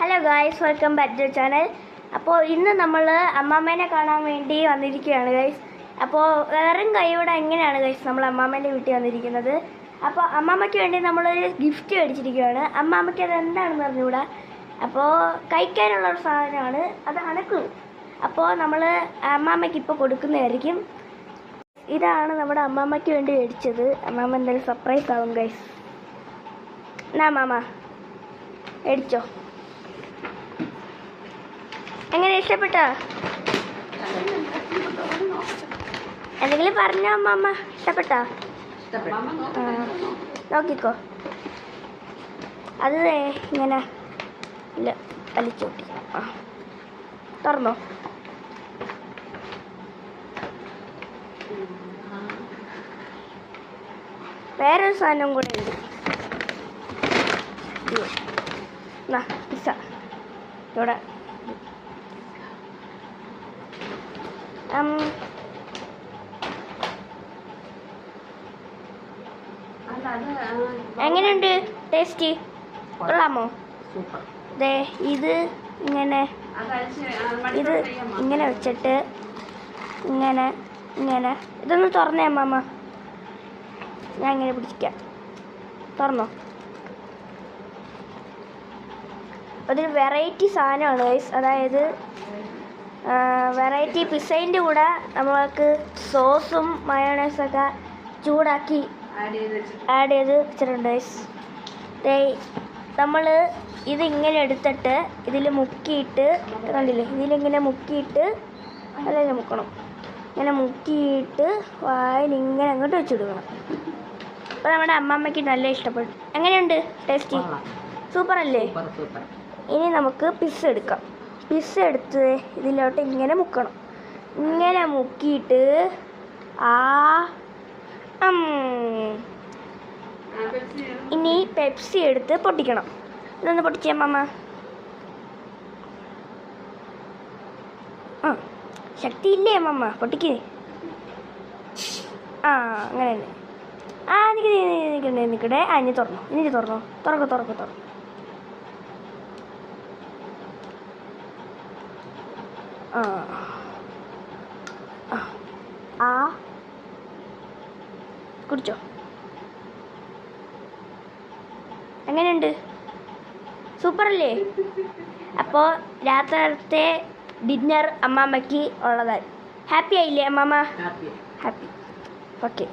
Hello guys welcome back to channel അപ്പോൾ ഇന്ന് നമ്മൾ അമ്മാമ്മേനെ കാണാൻ വേണ്ടി വന്നിരിക്കുകയാണ് ഗൈസ് അപ്പോൾ വേറും കൈയോടെ എങ്ങനെയാണ് ഗൈസ് നമ്മൾ അമ്മാമ്മേന്റെ വീട്ടിൽ വന്നിരിക്കുന്നത്? അപ്പോൾ അമ്മാമ്മയ്ക്ക് വേണ്ടി നമ്മളൊരു ഗിഫ്റ്റ് മേടിച്ചിരിക്കുകയാണ്. അമ്മാമ്മയ്ക്ക് അത് എന്താണെന്ന് അറിഞ്ഞുകൂടാ? അപ്പോൾ കഴിക്കാനുള്ള ഒരു സാധനമാണ് അത് ക്ലൂ അപ്പോൾ നമ്മൾ അമ്മാമ്മയ്ക്ക് ഇപ്പോൾ കൊടുക്കുന്നതായിരിക്കും. ഇതാണ് നമ്മുടെ അമ്മാമ്മയ്ക്ക് വേണ്ടി മേടിച്ചത്. അമ്മാമ്മ എന്തായാലും സർപ്രൈസ് ആവും ഗൈസ് എന്നാ അമ്മാമ്മ മേടിച്ചോ. എങ്ങനെ ഇഷ്ടപ്പെട്ടോ? എന്തെങ്കിലും പറഞ്ഞോ അമ്മ ഇഷ്ടപ്പെട്ടോ? നോക്കിക്കോ. അത് ഇങ്ങനെ ഇല്ല വലിച്ചോട്ടി. ആ തുറന്നോ. വേറൊരു സാധനം കൂടെ ഉണ്ട്. ഇവിടെ എങ്ങനെയുണ്ട് ടേസ്റ്റ്? കൊള്ളാമോ? ദേ ഇത് ഇങ്ങനെ ഇത് ഇങ്ങനെ വെച്ചിട്ട് ഇങ്ങനെ ഇങ്ങനെ. ഇതൊന്ന് തുറന്നേ മാമ ഞാൻ ഇങ്ങനെ പിടിക്കാം. തുറന്നോ? അതൊരു വെറൈറ്റി സാധനമാണ് ഗൈസ് അതായത് വെറൈറ്റി പിസൈന്റെ കൂടെ നമ്മൾക്ക് സോസും മയോണൈസൊക്കെ ചൂടാക്കി ആഡ് ചെയ്ത് വെച്ചിട്ടുണ്ട്. നമ്മൾ ഇതിങ്ങനെ എടുത്തിട്ട് ഇതിൽ മുക്കിയിട്ട് കണ്ടില്ലേ? ഇതിലിങ്ങനെ മുക്കിയിട്ട് അല്ലെങ്കിൽ മുക്കണം? ഇങ്ങനെ മുക്കിയിട്ട് വായിൽ ഇങ്ങനെ അങ്ങോട്ട് കൊടുക്കണം. അപ്പോൾ നമ്മുടെ അമ്മമ്മയ്ക്ക് നല്ല ഇഷ്ടപ്പെട്ടു. എങ്ങനെയുണ്ട്? ടേസ്റ്റി. സൂപ്പർ അല്ലേ? ഇനി നമുക്ക് പിസ്സ എടുക്കാം. പിസ്സ എടുത്ത് ഇതിലോട്ട് ഇങ്ങനെ മുക്കണം ഇങ്ങനെ മുക്കിയിട്ട് ആ ഇനി പെപ്സി എടുത്ത് പൊട്ടിക്കണം ഇതൊന്ന് പൊട്ടിച്ചേ മാമ ആ ശക്തിയില്ലേ മാമ പൊട്ടിക്കേ ആ അങ്ങനെ തന്നെ ആ നിൽക്കണേ നിൽക്കണേ ആ ഇനി തുറന്നു ഇനി തുറന്നു തുറക്കു തുറക്കു തുറക്ക് ആ. കുടിച്ചോ. എങ്ങനെയുണ്ട്? സൂപ്പർ അല്ലേ അപ്പോൾ രാത്രിത്തെ ഡിന്നർ അമ്മാമ്മയ്ക്ക് ഉള്ളതായി. ഹാപ്പി ആയില്ലേ അമ്മാമ്മ? ഹാപ്പി ഹാപ്പി ഓക്കെ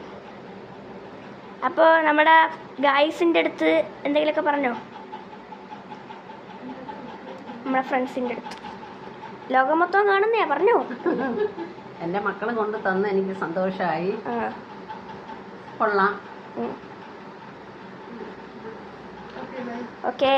അപ്പോൾ നമ്മുടെ ഗായ്സിന്റെ അടുത്ത് എന്തെങ്കിലുമൊക്കെ പറഞ്ഞോ? നമ്മുടെ ഫ്രണ്ട്സിന്റെ അടുത്ത്. ലോകം മൊത്തം കാണുന്നേ പറഞ്ഞോ? എന്റെ മക്കളെ കൊണ്ട് തന്ന് എനിക്ക് സന്തോഷമായി കൊള്ളാം. ഓക്കെ.